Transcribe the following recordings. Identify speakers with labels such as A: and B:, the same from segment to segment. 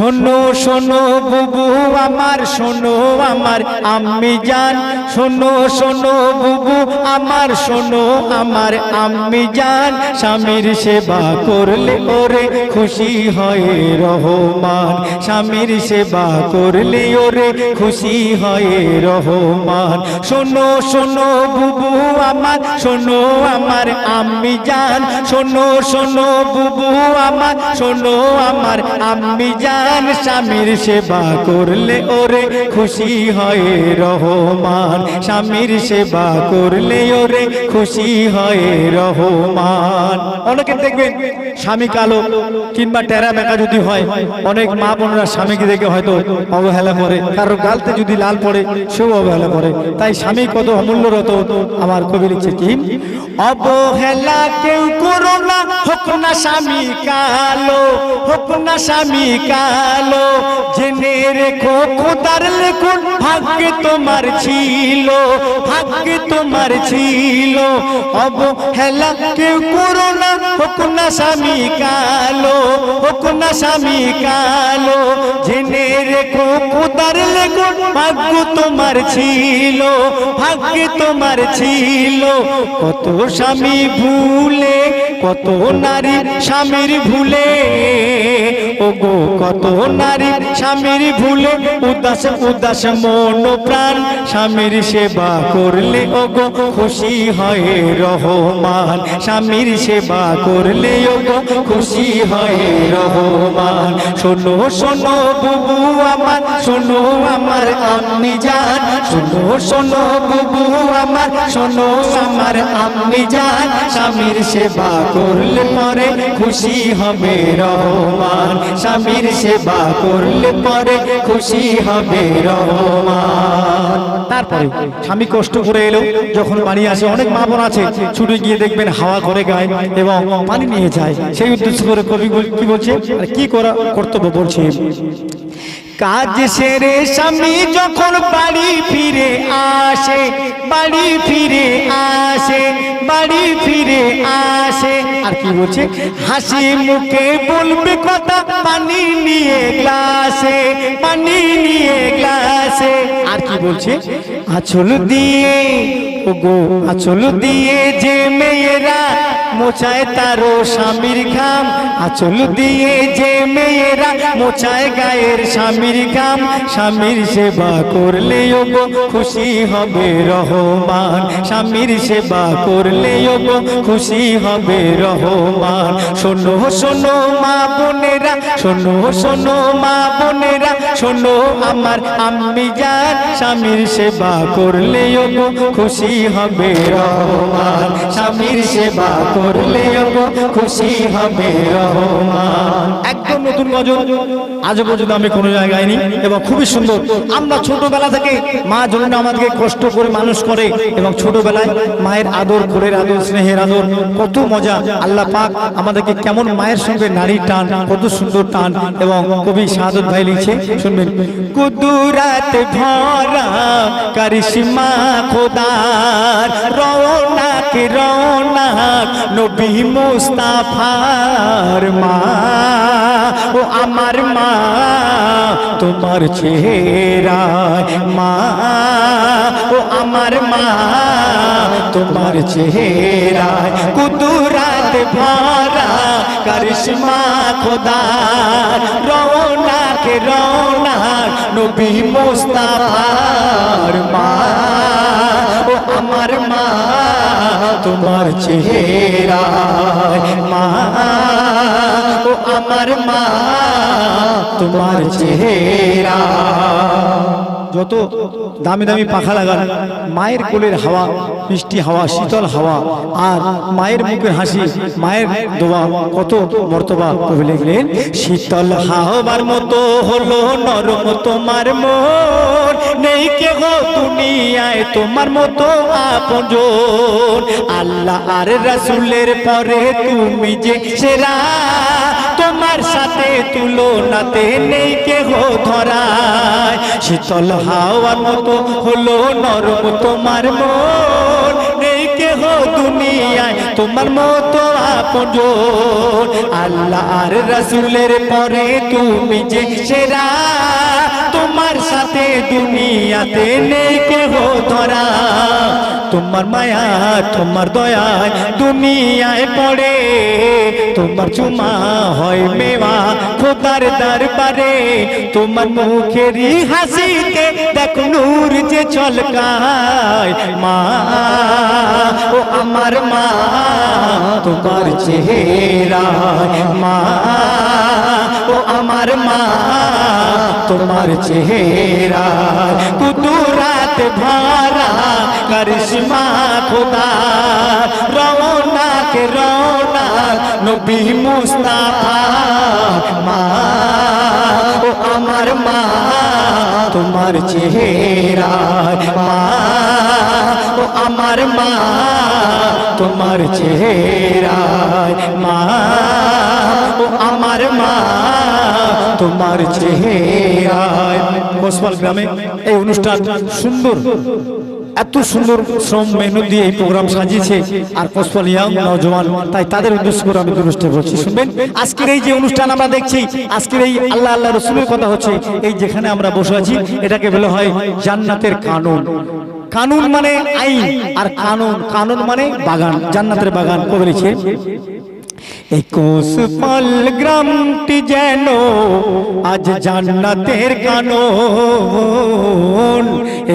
A: শোনো শোনো বুবু আমার, শোনো আমার আম্মি জান। শোনো শোনো বুবু আমার, শোনো আমার আম্মি জান। স্বামীর সেবা করলে ওরে খুশি হয় রহমান। স্বামীর সেবা করলে ওরে খুশি হয় রহমান। শোনো শোনো বুবু আমার, শোনো আমার আম্মি জান। শোনো শোনো বুবু আমার, শোনো আমার আম্মি জান। স্বামীর সেবা করলে ওরে খুশি হয় রহমান। স্বামীর সেবা করলে ওরে খুশি হয় রহমান। অনেকে দেখবেন স্বামী কালো কিংবা টেরা বেকা যদি হয়, অনেক মা বোনরা স্বামীকে দেখে হয়তো অবহেলা করে। কারোর গালতে যদি লাল পড়ে, সেও অবহেলা করে। তাই স্বামী কত অমূল্যরত, আমার কবি লিখছে কি? অবহেলা কেউ করো না হোক না স্বামী কালো হোক না স্বামী কালো জেনে রেখো খোদার লেখুন ভাগ্যে তোমার ছিল ভাগ্যে তোমার ছিল অবহেলা কেউ করো না হোক না স্বামী কালো হোক না স্বামী কালো জেনে রেখো খোদার লেখুন ভাগ্য তোমার ছিল ভাগ্যে তোমার ছিল। কত স্বামী ভুলে কত নারী স্বামীর ভুলে? ও গো কত নারী স্বামীর ভুলে? উদাস উদাস মন প্রাণ স্বামীর সেবা করলে ও গো খুশি হয় রহমান। স্বামীর সেবা করলে ও গো খুশি হয় রহমান। শোনো শোনো বুবু আমার, শোনো আমার আম্মি জান। শোনো শোনো বুবু আমার, শোনো আমার আম্মি জান। স্বামীর সেবা করলে পরে খুশি হবে রহমান। স্বামীর সেবা করলে পরে খুশি হবে রহমান। তারপরে স্বামী কষ্ট করে এলো, যখন বাড়ি আসে, অনেক মা বোন আছে, ছুটে গিয়ে দেখবেন হাওয়া করে গায় এবং পানি নিয়ে যায়। সেই উদ্দেশ্য করে কবি কি বলছে? আর কি করা কর্তব্য বলছে? কাজ সেরে স্বামী যখন বাড়ি ফিরে আসে বাড়ি ফিরে আসে, বাড়ি ফিরে আসে। আর কি বলছে? হাসি মুখে বলবে কথা, পানি নিয়ে গ্লাসে, পানি নিয়ে গ্লাসে। আর কি বলছে? আঁচল দিয়ে, ওগো, আঁচল দিয়ে যে মেয়েরা মোচায় তারও স্বামীর ঘাম। আঁচল দিয়ে যে মেয়েরা মোচায় গায়ের স্বামীর ঘাম। স্বামীর সেবা করলে গো খুশি হবে রহমান। স্বামীর সেবা করলে গো খুশি হবে রহমান। শোনো শোনো মা বোনেরা, শোনো শোনো মা বোনেরা, শোনো আমার আম্মি যান স্বামীর সেবা করলে গো খুশি হবে রহমান। স্বামীর সেবা করলে খুশি হবে রহমান। একদম নতুন গজল। আজ পর্যন্ত আমি কোনো জায়গায় নি এবং খুবই সুন্দর। আমরা ছোটবেলা থেকে মা জন্য আমাদেরকে কষ্ট করে মানুষ করে এবং ছোটবেলায় মায়ের আদর কোলের আদর, স্নেহের আদর, কত মজা। আল্লাহ পাক আমাদেরকে কেমন মায়ের সঙ্গে নারী টান, কত সুন্দর টান এবং কবি শাহাদত ভাই লিখছে, শুনবেন। কুদুরাত ভরা কারিশমা খোদার, রওনাক রওনাক, নবী মুস্তাফার মা, ও আমার মা তোমার চেহারা মা ও আমার মা তোমার চেহারা কুদুরাত ভরা করিশ্মা খোদা রওনাক রওনার নবী মোস্তাফার মা। ও আমার মা, তোমার চেহারা মা। ও আমার মা, তোমার চেহারা। যত দামি দামি পাখা লাগান, মায়ের কোলের হাওয়া, মিষ্টি হাওয়া, শীতল হাওয়া, আর মায়ের মুখের হাসি, মায়ের দোয়া কত মর্তবা কবি লিখলেন, শীতল হাওয়ার মতো হলো নরম তোমার মন, নেই কে গো দুনিয়ায় তোমার মতো আপনজন। আল্লাহ আর রাসূলের পরে তুমি যে সেরা, তোমার সাথে তুলনাতে নেই কেহ ধরায় শীতল হাওয়ার মতো হলো নরম তোমার মন। নেই কেহ দুনিয়ায় তোমার মতো আপন আল্লাহ আর রসুলের পরে তুমি যে সেরা। তোমার সাথে দুনিয়াতে নেই কেহ ধরা। তোমার মায়া, তোমার দয়ায় দুনিয়ায় পড়ে। তোমার চুমা হয় মেওয়া খোদার দরবারে। তোমার মুখেরই হাসিতে দেখ নূর যে চলকায় মা, ও আমার মা, তোমার চেহারা। মা ও আমার মা। তোমার চেহারা কুতুরাত ভরা। করিশ্মা খোদা, রওনাক রওনাক নবী মুস্তাফা। মা, ও আমার মা, তোমার চেহারা। মা, ও আমার মা, তোমার চেহারা। মা, ও আমার মা তোমার চেহারা কোসপাল গ্রামে এই অনুষ্ঠান সুন্দর, এত সুন্দর শ্রম মেহনত দিয়ে এই প্রোগ্রাম সাজিয়েছে। আর কোসপাল ইয়াং নজওয়ান তাই তাদের উদ্দেশ্য করে আমি অনুষ্ঠান বলছি। শুনবেন, আজকের এই যে অনুষ্ঠান আমরা দেখছি, আজকের এই আল্লাহ আল্লাহ রসুলের কথা হচ্ছে, এই যেখানে আমরা বসে আছি, এটাকে বলা হয় জান্নাতের কানুন। কানুন মানে আইন, আর কানুন কানুন মানে বাগান, জান্নাতের বাগান। কবে একুশ পাল গ্রামটি যেন আজ জান্নাতের কানুন।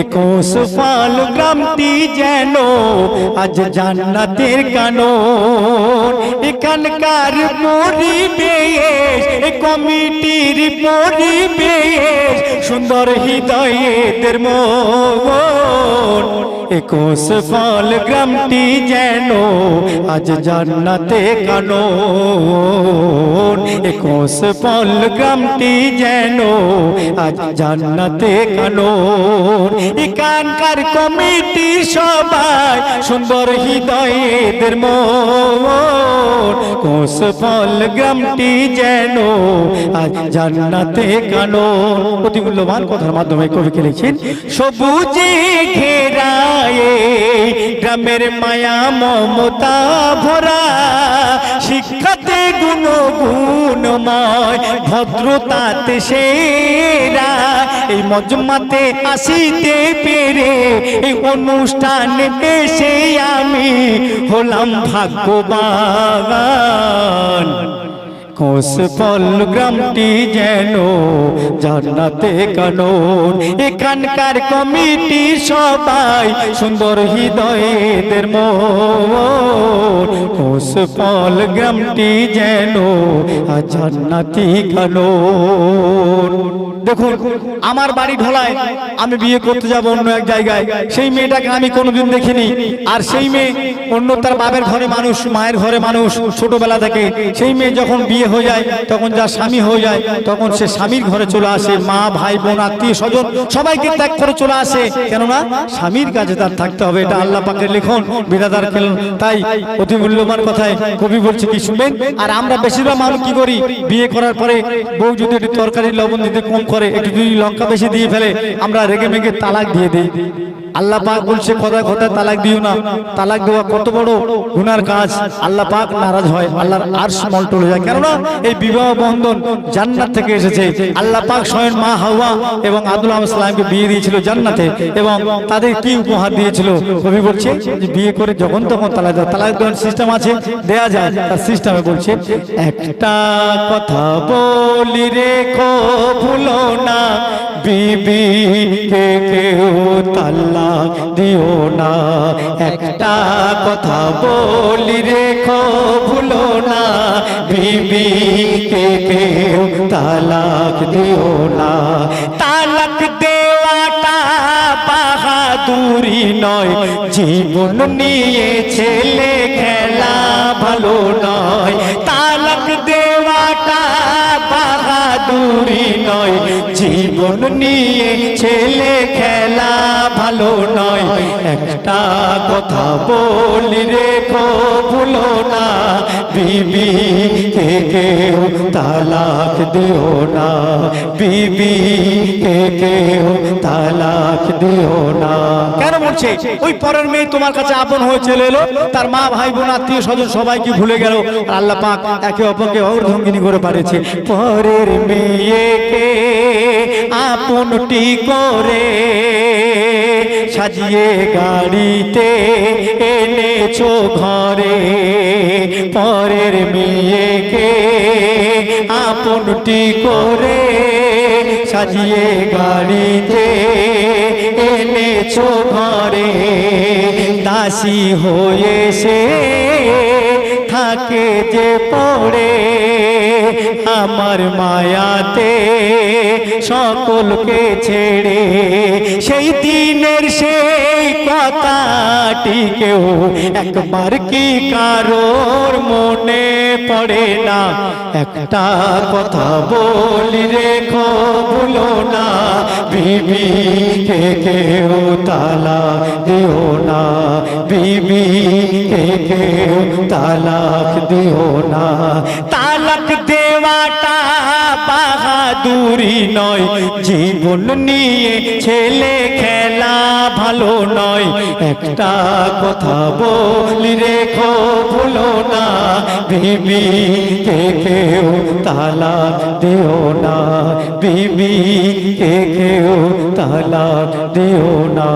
A: একুশ পাল গ্রামটি যেন আজ জান্নাতের কানুন। এখানকার পরিবেশ কমিটির পরিবেশ, সুন্দর হৃদয়ের মন। একুশ ফল গ্রামটি যেন আজ জান্নাতে কানুন। একুশ ফল গ্রামটি যেন আজ জান্নাতে কানুন। এখানকার কমিটি সবাই সুন্দর হৃদয়ের মন। কোষ ফল গ্রামটি যেন আজ জান্নাতে কানুন। অতি মূল্যবান কথার মাধ্যমে কবিকে লিখছেন? সবুজে ঘেরায়ে গ্রামের মায়া মমতা ভরা, শিক্ষাতে গুণ গুণময় ভদ্রতাতে সেরা, এই মজমাতে আসিতে পেরে, এই অনুষ্ঠানে এসে আমি হলাম ভাগ্যবান। কোষ ফল গ্রামটি যেন জান্নাতে কানুন। এখানকার কমিটি সবাই সুন্দর হৃদয়ের মন। কোষ ফল গ্রামটি যেন জান্নাতি কানুন। দেখুন, আমার বাড়ি ঢলায় আমি বিয়ে করতে যাব অন্য এক জায়গায়। সেই মেয়েটাকে আমি কোনোদিন দেখিনি। আর সেই মেয়ে অন্য তার বাপের ঘরে মানুষ, মায়ের ঘরে মানুষ, ছোটবেলা থেকে। সেই মেয়ে যখন বিয়ে হয়ে যায়, তখন যার স্বামী হয়ে যায়, তখন সে স্বামীর ঘরে চলে আসে, মা, ভাই, বোন, আত্মীয় স্বজন, সবাইকে ত্যাগ করে চলে আসে। কেননা স্বামীর কাছে তার থাকতে হবে, এটা আল্লাহ পাকের লিখন বিরাদার খেলুন। তাই অতি মূল্যবান কথায় কবি বলছে কি, শুনবেন? আর আমরা বেশিরভাগ মানুষ কি করি? বিয়ে করার পরে বউ যদি একটু তরকারি লবণ দিতে কম করে, একটু যদি লঙ্কা বেশি দিয়ে ফেলে, আমরা রেগে মেগে তালাক দিয়ে দিই। আল্লাহ পাক বলছে কথা কথা তালাক দিও না। তালাক দেওয়া কত বড় গুনার কাজ। আল্লাহ পাক নারাজ হয়, আল্লাহর আরশ মল্টলে যায়। কেননা এই বিবাহ বন্ধন জান্নাত থেকে এসেছে। আল্লাহ পাক স্বয়ং মা হাওয়া এবং আব্দুল আহমদ সালামকে বিয়ে দিয়েছিল জান্নাতে এবং তাদের কি উপহার দিয়েছিল? কবি বলছে যে, বিয়ে করে যখন তখন তালাক দেওয়া। তালাক দেওয়ার সিস্টেম আছে, দেয়া যায়। তার সিস্টেমে বলছে, একটা কথা বলি রেখো ভুলো না। বিবি কে কেউ তালাক দিও না। একটা কথা বলি রেখো, ভুলো না। বিবি কে কেউ তালাক দিও না। তালাক দেওয়াটা বাহাদুরি নয়। জীবন নিয়ে ছেলে খেলা ভালো নয়। তালাক নয়। জীবন নিয়ে ছেলে খেলা ভালো নয়। একটা কথা বলি রেখো, ভুলো না। বিবি, কে কেউ তালাক দিও না। বিবি, কে কেউ তালাক দিও না। কেন বলছে ওই পরের মেয়ে তোমার কাছে আপন হয়ে চলে এলো। তার মা, ভাই, বোন, আত্মীয় স্বজন সবাইকে ভুলে গেল। আল্লাহ পাক একে অপরকে অর্ধঙ্গিনী করে পাঠিয়েছে। পরের মেয়েকে আপনটি করে সাজিয়ে গাড়িতে এনেছো ঘরে। পরের মেয়েকে আপনটি করে সাজিয়ে গাড়িতে এনেছো ঘরে। দাসী হয়ে সে থাকে যে পড়ে আমার মায়াতে সকলকে ছেড়ে সেই দিনের সেই কথাটি কেউ একবার কি কারোর মনে পড়ে না? একটা কথা বলি রেখো, ভুলো না। বিবি কে কেউ তালা দিও না। বিবি কে কেউ তালাক দিও না। তালাক দেওয়াটা বাহাদুরি নয়, জীবন নিয়ে ছেলে খেলা ভালো নয়। একটা কথা বলি রেখো, ভুলো না, বিবি কে কেউ তালাক দিও না। বিবি কে কেউ তালাক দিও না।